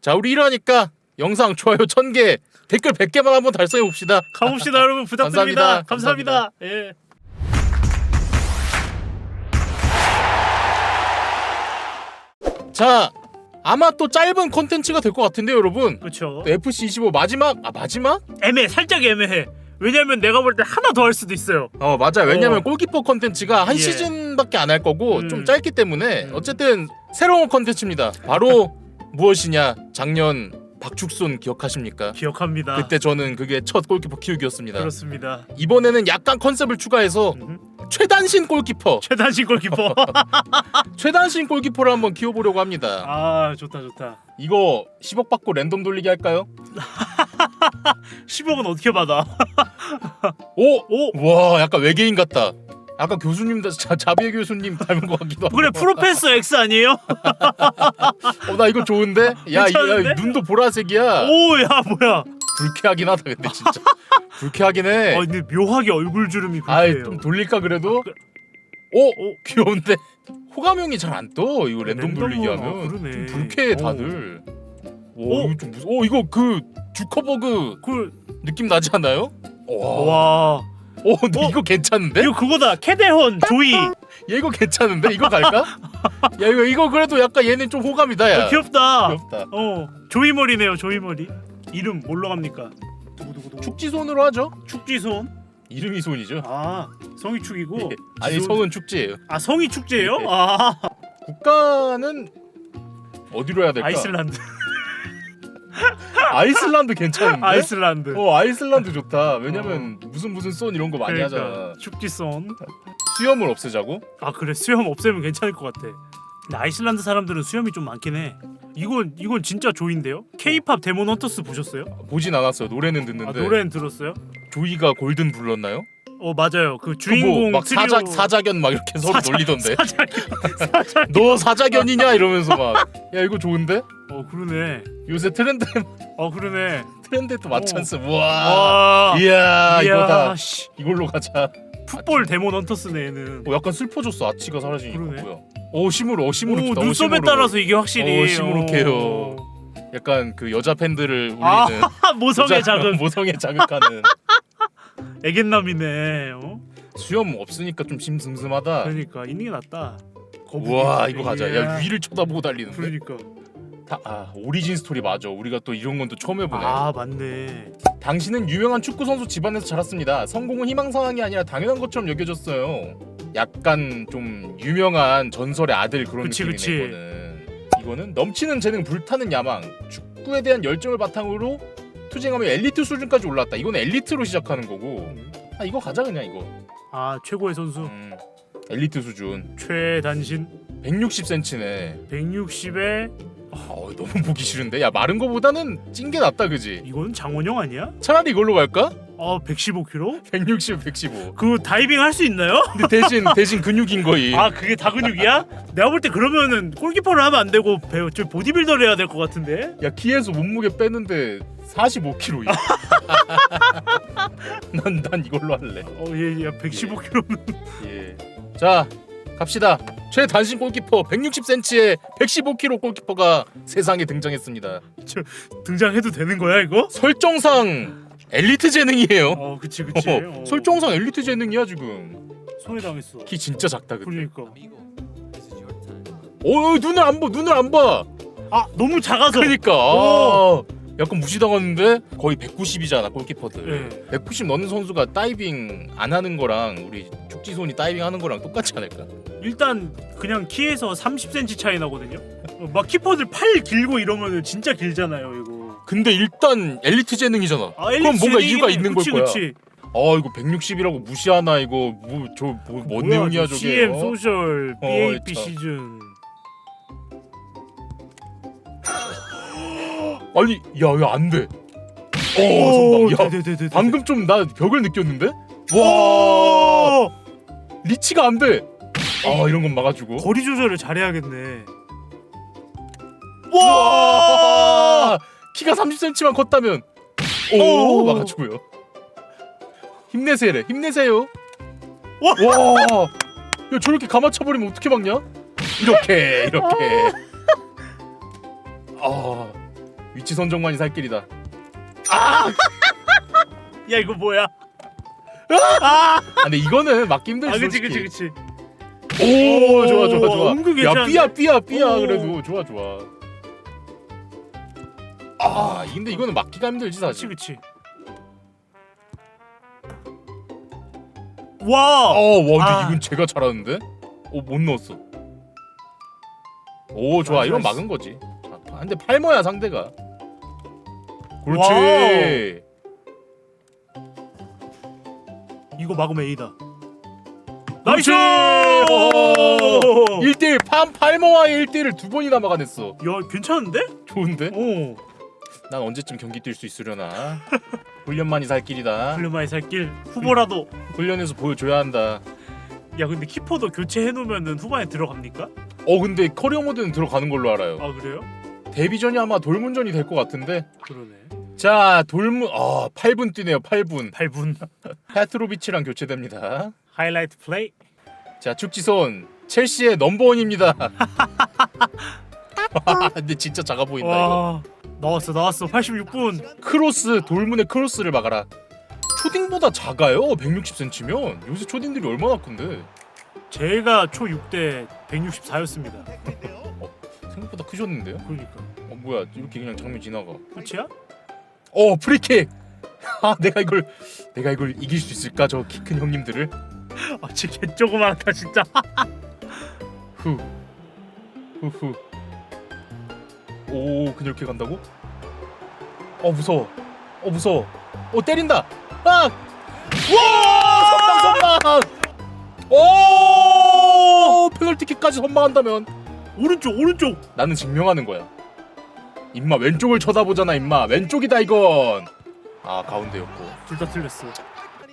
자 우리 이러니까 영상 좋아요 1000개 댓글 100개만 한번 달성해 봅시다 가봅시다 여러분 부탁드립니다. 감사합니다. 감사합니다. 예. 자 아마 또 짧은 콘텐츠가 될 것 같은데요 여러분 그렇죠. FC25 마지막 아 마지막? 애매 살짝 애매해. 왜냐면 내가 볼 때 하나 더 할 수도 있어요. 어 맞아요 왜냐면 어. 골키퍼 콘텐츠가 한 예. 시즌밖에 안 할 거고 음. 좀 짧기 때문에 음. 어쨌든 새로운 콘텐츠입니다 바로 무엇이냐 작년 박축손 기억하십니까? 기억합니다. 그때 저는 그게 첫 골키퍼 키우기였습니다 그렇습니다. 이번에는 약간 컨셉을 추가해서 음. 최단신 골키퍼 최단신 골키퍼. 최단신 골키퍼를 한번 키워보려고 합니다 아 좋다 좋다. 이거 10억 받고 랜덤 돌리기 할까요? 10억은 어떻게 받아? 오! 오 와 약간 외계인 같다 아까 교수님 자, 자비의 교수님 닮은 것 같기도 하고 그래 프로페서 X 아니에요? 어, 나 이거 좋은데? 야, 이- 야 괜찮은데? 눈도 보라색이야 오야 뭐야? 불쾌하긴 하다 근데 진짜 불쾌하긴 해 아 근데 묘하게 얼굴 주름이 아이 그래요. 좀 돌릴까 그래도? 그- 오! 오. 귀여운데? 호감형이 잘 안 떠 이거 랜덤 랜덤은- 돌리기 아, 하면 그러네. 좀 불쾌해 오. 다들 오, 오. 이거 좀 무서... 오 이거 그 주커버그 그 느낌 나지 않아요? 와, 와. 오 근데 어? 이거 괜찮은데? 이거 그거다. 캐데헌 조이. 얘 이거 괜찮은데? 이거 갈까? 야 이거 이거 그래도 약간 얘는 좀 호감이다 야 어, 귀엽다. 귀엽다 어 조이 머리네요. 조이 머리. 이름 뭘로 갑니까? 축지손으로 하죠 축지손. 이름이 손이죠 아 성이 축이고. 예. 아니 지손- 성은 축지예요 아 성이 축제예요? 예. 아 국가는 어디로 해야 될까? 아이슬란드. 아이슬란드 괜찮은데? 아이슬란드. 어 아이슬란드 좋다. 왜냐면 무슨 무슨 쏜 이런 거 많이 그러니까, 하잖아. 축지손. 수염을 없애자고? 아 그래 수염 없애면 괜찮을 것 같아. 근데 아이슬란드 사람들은 수염이 좀 많긴 해. 이건 이건 진짜 조인데요? K-팝 데몬 헌터스 보셨어요? 보진 않았어요. 노래는 듣는데. 아 노래는 들었어요? 조이가 골든 불렀나요? 어 맞아요. 그 그뭐 주인공 막 트리오 사자 사자견 막 이렇게 서로 사자- 놀리던데. 사자 사자. 너 사자견이냐 이러면서 막. 야 이거 좋은데? 어 그러네. 요새 트렌드 어 그러네. 트렌드 또 맞췄어. 와. 와. 이야, 이거다. 씨. 이걸로 가자. 풋볼 데몬 헌터스네 얘는. 어, 약간 슬퍼졌어. 아치가 사라지니까. 뭐야? 오 시무로, 어 시무로 오. 어, 눈썹에. 따라서 이게 확실히 어, 시무룩해요. 어. 약간 그 여자 팬들을 울리는 아 모성의 여자- 자극 모성에 자극하는 애견남이네. 어? 수염 없으니까 좀 심슴슴하다. 그러니까 있는 게 낫다. 거북이. 우와 이거 가자. 야. 위를 쳐다보고 달리는 데. 그러니까. 다, 아 오리진 스토리 맞아. 우리가 또 이런 건 또 처음 해보네. 아 맞네. 당신은 유명한 축구 선수 집안에서 자랐습니다. 성공은 희망 사항이 아니라 당연한 것처럼 여겨졌어요. 약간 좀 유명한 전설의 아들 그런 그치, 느낌이네 그치. 이거는. 이거는 넘치는 재능, 불타는 야망, 축구에 대한 열정을 바탕으로 투쟁하며 엘리트 수준까지 올랐다. 이건 엘리트로 시작하는 거고. 아 이거 가자 그냥 이거. 아 최고의 선수 음, 엘리트 수준. 최단신 160cm네. 160에 어, 너무 보기 싫은데. 야 마른 거보다는 찐 게 낫다 그지? 이건 장원영 아니야? 차라리 이걸로 갈까? 아 115kg? 160, 115. 그 다이빙 할 수 있나요? 근데 대신 대신 근육인 거이. 아 그게 다 근육이야? 내가 볼 때 그러면은 골키퍼를 하면 안 되고 배, 저 보디빌더를 해야 될 것 같은데? 야 키에서 몸무게 빼는데 45kg. 난난 이걸로 할래. 어얘야 115kg는 예. 자 갑시다. 최단신 골키퍼 160cm의 115kg 골키퍼가 세상에 등장했습니다. 등장해도 되는 거야 이거? 설정상 엘리트 재능이에요. 어 그치 그치 어, 어. 설정상 엘리트 재능이야 지금. 손해 당했어 키 진짜 작다 근데. 그러니까 어 눈을 안 봐. 눈을 안 봐. 아 너무 작아서 그러니까. 아, 약간 무시당했는데 거의 190이잖아 골키퍼들. 네. 190 넣는 선수가 다이빙 안 하는 거랑 우리 축지손이 다이빙 하는 거랑 똑같지 않을까? 일단 그냥 키에서 30cm 차이 나거든요 어, 막 키퍼들 팔 길고 이러면은 진짜 길잖아요 이거 근데 일단 엘리트 재능이잖아. 아, 그럼 뭔가 엘리트 이유가 재능이네. 있는 그치, 걸 거야. 그치. 아 이거 160이라고 무시하나 이거 뭐저뭔 뭐야, 내용이야 저 저게? CM 어? 소셜 어, BAP 참. 시즌 아니 야야 안 돼. 어 선방. 야 네네네네. 방금 좀 나 벽을 느꼈는데? 와와 리치가 안 돼. 아 이런 건 막아주고. 거리 조절을 잘해야겠네. 와 키가 30cm만 컸다면 오 오. 막아주고요. 힘내세요, 힘내세요. 와. 와, 야 저렇게 감아쳐 버리면 어떻게 막냐? 이렇게 이렇게. 아, 위치 선정만이 살 길이다. 야 이거 뭐야? 아, 아, 근데 이거는 막기 힘들지. 아 그치 솔직히. 그치 그치. 오, 좋아 좋아 좋아. 은근 야 괜찮은데? 삐야 삐야 삐야 오. 그래도 좋아 좋아. 아 근데 이거는 막기가 힘들지 그치 사실. 그치. 와. 어와 아. 이건 제가 잘하는데. 오못 넣었어. 오 좋아 아, 이건. 막은 거지. 자, 근데 팔머야 상대가. 그렇지. 이거 막으면 A다. 나이스! 오! 1대1 판 팔머와의 1대1을 두 번이나 막아냈어. 야 괜찮은데? 좋은데? 오. 난 언제쯤 경기 뛸 수 있으려나. 훈련만이 살 길이다. 블루마이 살길 후보라도. 훈련에서 보여줘야 한다. 야 근데 키퍼도 교체해 놓으면은 후반에 들어갑니까? 어 근데 커리어 모드는 들어가는 걸로 알아요. 아 그래요? 데뷔전이 아마 돌문전이 될 것 같은데. 그러네. 자 돌문 아 8분 뛰네요 8분. 8분. 페트로비치랑 교체됩니다. 하이라이트 플레이. 자 축지손 첼시의 넘버원입니다. 근데 진짜 작아 보인다 이거. 와. 나왔어 나왔어 86분. 크로스 돌문의 크로스를 막아라. 초딩보다 작아요 160cm면 요새 초딩들이 얼마나 큰데 제가 초 6대 164였습니다. 생각보다 크셨는데요? 그러니까. 어 뭐야 이렇게 그냥 장면 지나가. 끝이야? 어 프리킥. 아 내가 이걸 내가 이걸 이길 수 있을까 저 키 큰 형님들을. 아 진짜 개조그맣다 진짜. 후 후후 오 그냥 이렇게 간다고? 어 무서워 어 무서워 어 때린다 아! 와 선방 선방 오 페널티킥까지 선방한다면 오른쪽 오른쪽. 나는 증명하는 거야 임마 왼쪽을 쳐다보잖아 임마 왼쪽이다 이건 아 가운데였고 둘 다 틀렸어.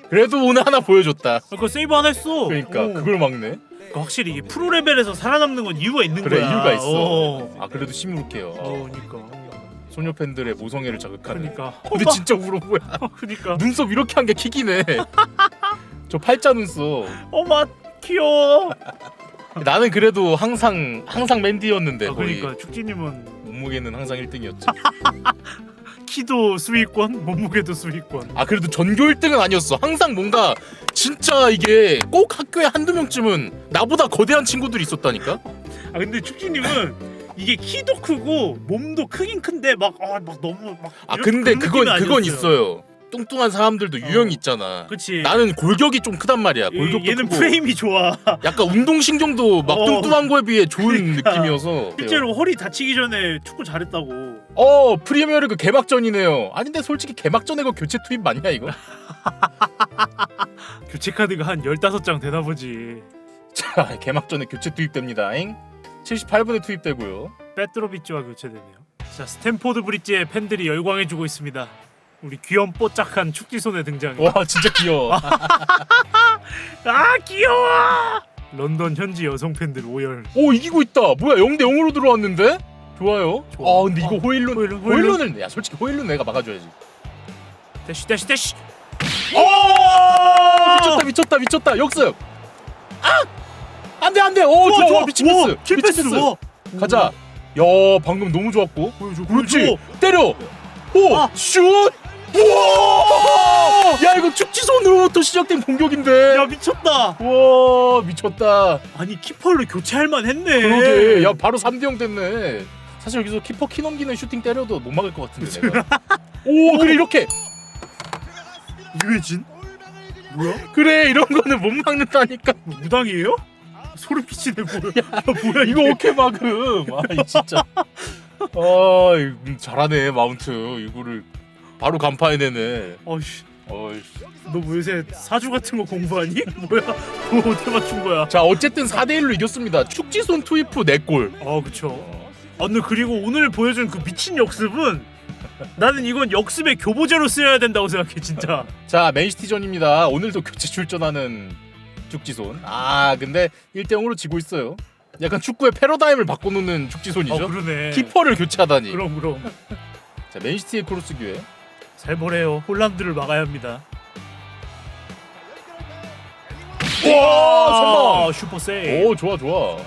그래도 오늘 하나 보여줬다 그거 세이브 하나 했어. 그러니까 오. 그걸 막네 그 확실히 이게 프로 레벨에서 살아남는 건 이유가 있는 그래 거야. 이유가 있어 어. 아 그래도 시무룩해요 어, 그러니까. 소녀 팬들의 모성애를 자극하는 그러니까. 근데 진짜 울어 뭐야 그러니까. 눈썹 이렇게 한 게 킥이네 저 팔자 눈썹 어마 귀여워. 나는 그래도 항상 항상 맨디였는데 아, 거의 그러니까 축지님은 몸무게는 항상 1등이었지 키도 수위권, 몸무게도 수위권. 아 그래도 전교 1등은 아니었어 항상 뭔가 진짜 이게 꼭 학교에 한두 명쯤은 나보다 거대한 친구들이 있었다니까 아 근데 축지님은 이게 키도 크고 몸도 크긴 큰데 막아막 너무 막. 아 이렇게 근데 그런 그건 느낌은 그건 아니었어요. 있어요 뚱뚱한 사람들도 유형이 있잖아 그치. 나는 골격이 좀 크단 말이야 얘- 골격도 얘는 크고 프레임이 좋아. 약간 운동신경도 막 어. 뚱뚱한 거에 비해 좋은 그러니까. 느낌이어서 실제로 허리 다치기 전에 축구 잘했다고. 어 프리미어리그 개막전이네요. 아니 근데 솔직히 개막전에 그 교체 투입 맞냐 이거? 교체 카드가 한 15장 되나 보지. 자 개막전에 교체 투입됩니다 잉. 78분에 투입되고요. 빼트로비치와 교체되네요. 자 스탠포드 브릿지의 팬들이 열광해주고 있습니다. 우리 귀염 뽀짝한 축지손의 등장. 와 진짜 귀여워. 아 귀여워. 런던 현지 여성 팬들 오열. 오 이기고 있다. 뭐야 0대 0으로 들어왔는데? 좋아요. 좋아. 아 근데 이거 어, 호일룬 호일룬, 호일룬. 호일룬을 야 솔직히 호일룬 내가 막아줘야지. 대시 대시 대시. 오 미쳤다 미쳤다 미쳤다 역습. 아 안돼 안돼. 오 좋아 좋아 미친 패스. 킬패스. 가자. 야 방금 너무 좋았고. 보여줘 그렇지. 때려. 오 아. 슛. 우와! 야 이거 축지손으로부터 시작된 공격인데. 야 미쳤다. 와 미쳤다. 아니 키퍼를 교체할 만했네. 그러게. 야 바로 3대 0 됐네. 사실 여기서 키퍼 키 넘기는 슈팅 때려도 못 막을 것 같은데 내가. 오 그래 이렇게. 유해진? 뭐야? 그래 이런 거는 못 막는다니까. 무당이에요? 소름 끼치네 뭐야? 야, 뭐야 이거 어떻게 막음? 아이 진짜. 아 음, 잘하네 마운트 이거를 바로 간파해 내네. 어이씨, 어이. 너뭐 요새 사주 같은 거 공부하니? 뭐야? 뭐 어떻게 맞춘 거야? 자 어쨌든 4대 1로 이겼습니다. 축지손 투입 후 4골. 아 그쵸. 아 근데 그리고 오늘 보여준 그 미친 역습은 나는 이건 역습의 교보제로 쓰여야 된다고 생각해 진짜. 자 맨시티전입니다. 오늘도 교체 출전하는 축지손. 아 근데 1대 0으로 지고 있어요. 약간 축구의 패러다임을 바꿔놓는 축지손이죠. 어 그러네. 키퍼를 교체하다니. 그럼 그럼. 자 맨시티의 크로스 기회. 잘 보래요. 홀란드를 막아야 합니다. 와 아, 슈퍼 세이. 오 좋아 좋아.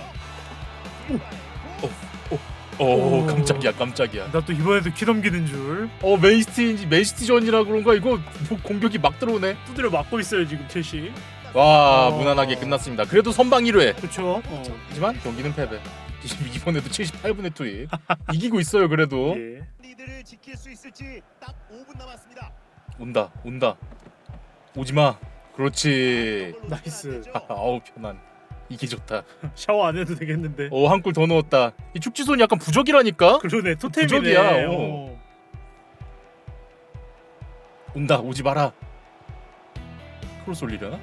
오 오. 깜짝이야 깜짝이야. 나또 이번에도 키 넘기는 줄 어 맨시티인지 맨시티전이라 그런가 이거 뭐 공격이 막 들어오네. 두드려 맞고 있어요 지금 첼시 와 어. 무난하게 끝났습니다. 그래도 선방 1회. 그렇죠 어. 하지만 경기는 패배. 지금 이번에도 78분의 투입. 이기고 있어요 그래도. 예. 리드를 지킬 수 있을지 딱 5분 남았습니다. 온다 온다. 오지마. 그렇지. 나이스. 아우 편안. 이게 좋다. 샤워 안 해도 되겠는데 어한골 더 넣었다. 이 축지손이 약간 부적이라니까. 그러네 토템이네 부적이야, 어. 온다 오지 마라. 크로스 올리려나?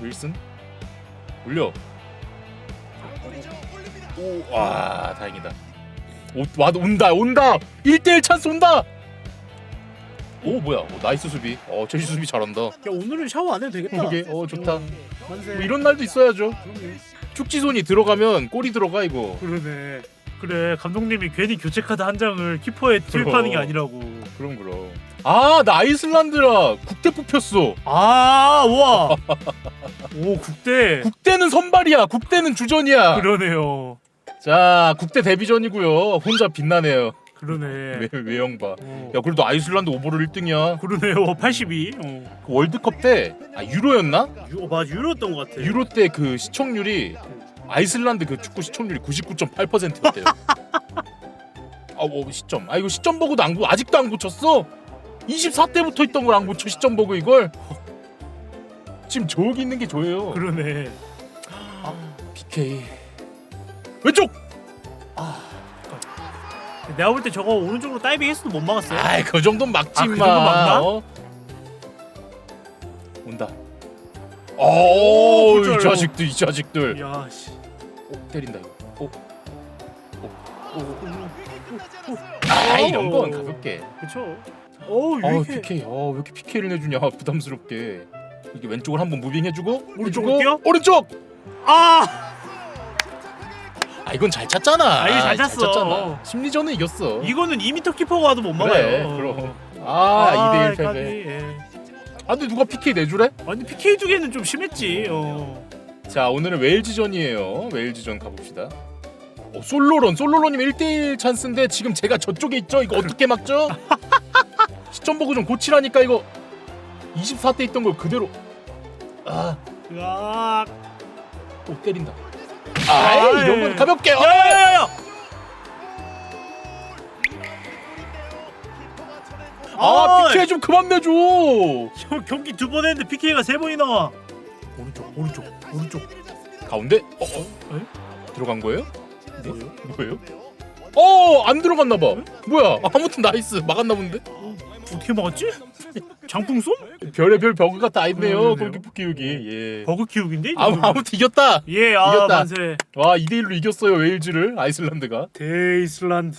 윌슨 올려. 골이죠. 올립니다. 오, 와 다행이다. 오, 와 온다 온다. 1대1 찬스 온다. 오 뭐야? 오, 나이스 수비. 어 제시 수비 잘한다. 야 오늘은 샤워 안 해도 되겠다 그러게. 어 좋다. 뭐 이런 날도 있어야죠. 축지손이 들어가면 골이 들어가 이거. 그러네 그래 감독님이 괜히 교체 카드 한 장을 키퍼에 투입하는 게 아니라고 그럼 그럼. 아 나 아이슬란드라 국대 뽑혔어. 아 우와 오 국대 국대는 선발이야. 국대는 주전이야. 그러네요 자 국대 데뷔전이고요. 혼자 빛나네요. 그러네 외, 외형 봐. 어. 야 그래도 아이슬란드 오버를 1등이야. 그러네요 82 어. 그 월드컵 때 아, 유로였나? 유, 맞아 유로였던 것 같아 유로 때 그 시청률이 아이슬란드 그 축구 시청률이 99.8%였대요. 아, 어, 시점. 아 이거 시점 보고도 안 고, 아직도 안 고쳤어? 24대부터 있던 걸 안 고쳐 시점 보고 이걸. 지금 저기 있는 게 저예요. 그러네 PK. 왼쪽. 내가 볼 때 저거 오른쪽으로 다이빙 했어도 못 막았어요 아이 그 정도는 막지 아, 그 마. 정도 막나? 어? 온다. 오, 이 진짜요? 자식들, 이 자식들. 야 씨 오, 때린다 이거. 오, 끝나지 않았어요. 아 이런 오. 건 가볍게. 그쵸 어우 왜아 이렇게 PK 어, 왜 이렇게 PK를 내주냐 부담스럽게. 이렇게 왼쪽을 한번 무빙해주고 오른쪽으로 뛰어? 오른쪽! 아! 아 이건 잘 찼잖아. 아, 이거 잘 찼어. 찼잖아. 심리전은 이겼어. 이거는 2m 키퍼가 와도 못 그래 막아요. 그럼. 아 2대1 까비, 패배 예. 아 근데 누가 PK 내주래? 아니 PK 주기에는 좀 심했지 어. 자 오늘은 웨일즈전이에요. 웨일즈전 가봅시다. 어, 솔로런 솔로런님 1대1 찬스인데 지금 제가 저쪽에 있죠? 이거 어떻게 막죠? 시점 보고 좀 고치라니까 이거 24대 있던 걸 그대로 아 으악 오 때린다. 아 이런 건 가볍게. 어. 야야야야 아 PK 좀 그만 내줘. 형 경기 두 번 했는데 PK가 세 번이 나와 오른쪽 오른쪽 오른쪽 가운데? 어? 어? 에? 들어간 거예요? 네? 뭐예요? 어 안 들어갔나 봐. 뭐야? 아무튼 나이스 막았나 본데. 어떻게 막았지? 장풍솜? 별의 별 버그가 다 있네요. 음, 골키퍼 키우기. 예. 버그 키우기인데? 정도면? 아무튼 이겼다. 예, 아 이겼다. 만세 와 2대 1로 이겼어요 웨일즈를 아이슬란드가. 데이슬란드